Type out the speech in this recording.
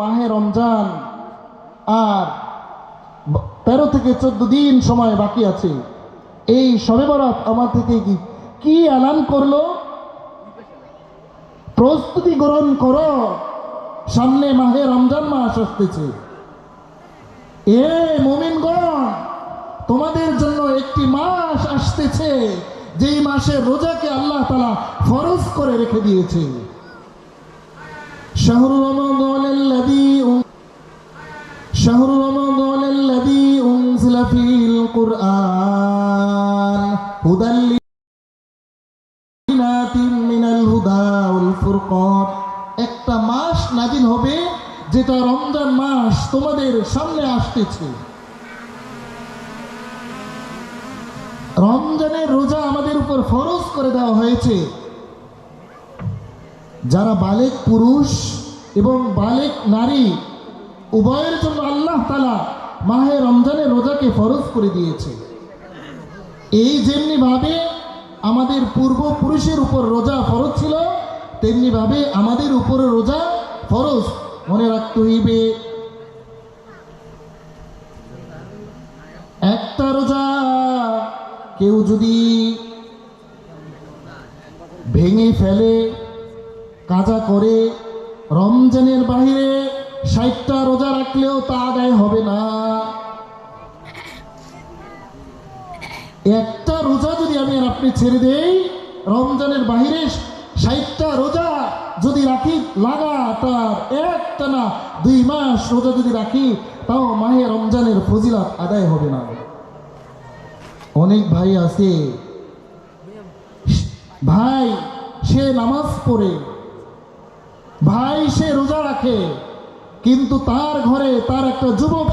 মাহে রমজান। আর তেরো থেকে চোদ্দ দিন সময় বাকি আছে। এই সবে বরাত আমার থেকে কি কি এলান করল? প্রস্তুতি গ্রহণ করো। সামনে মাহে রমজান মাস আসতেছে। এ মোমিনগণ, তোমাদের জন্য একটি মাস আসতেছে। যেই মাসে রোজাকে আল্লাহ তালা ফরজ করে রেখে দিয়েছে। শাহরু রমাদান الذي شهر رمضان الذي أنزل فيه القرآن هدى لبينات من الهدى والفرقان একটা মাস নাজিল হবে যেটা রমজান মাস তোমাদের সামনে আসতেছে রমজানের রোজা আমাদের উপর ফরজ করে দেওয়া হয়েছে যারা বালেক পুরুষ এবং বালেক নারী, উভয়ের জন্য আল্লাহ তালা মাহে রমজানের রোজাকে ফরজ করে দিয়েছে। এই যেমনি ভাবে আমাদের পূর্বপুরুষের উপর রোজা ফরজ ছিল, তেমনি ভাবে আমাদের উপরে রোজা ফরজ। মনে রাখতে হইবে, একটা রোজা কেউ যদি ভেঙে ফেলে কাজা করে রমজানের বাহিরে ষাটটা রোজা রাখলেও তা আদায় হবে না। একটা রোজা যদি আমি আপনি ছেড়ে দেই, রমজানের বাহিরে ষাটটা রোজা যদি রাখি লাগাতার একটা না দুই মাস রোজা যদি রাখি, তাও মাহে রমজানের ফজিলাত আদায় হবে না। অনেক ভাই আছে, ভাই সে নামাজ পড়ে ভাই সে রোজা রাখে কিন্তু তার ঘরে তার একটা যুবক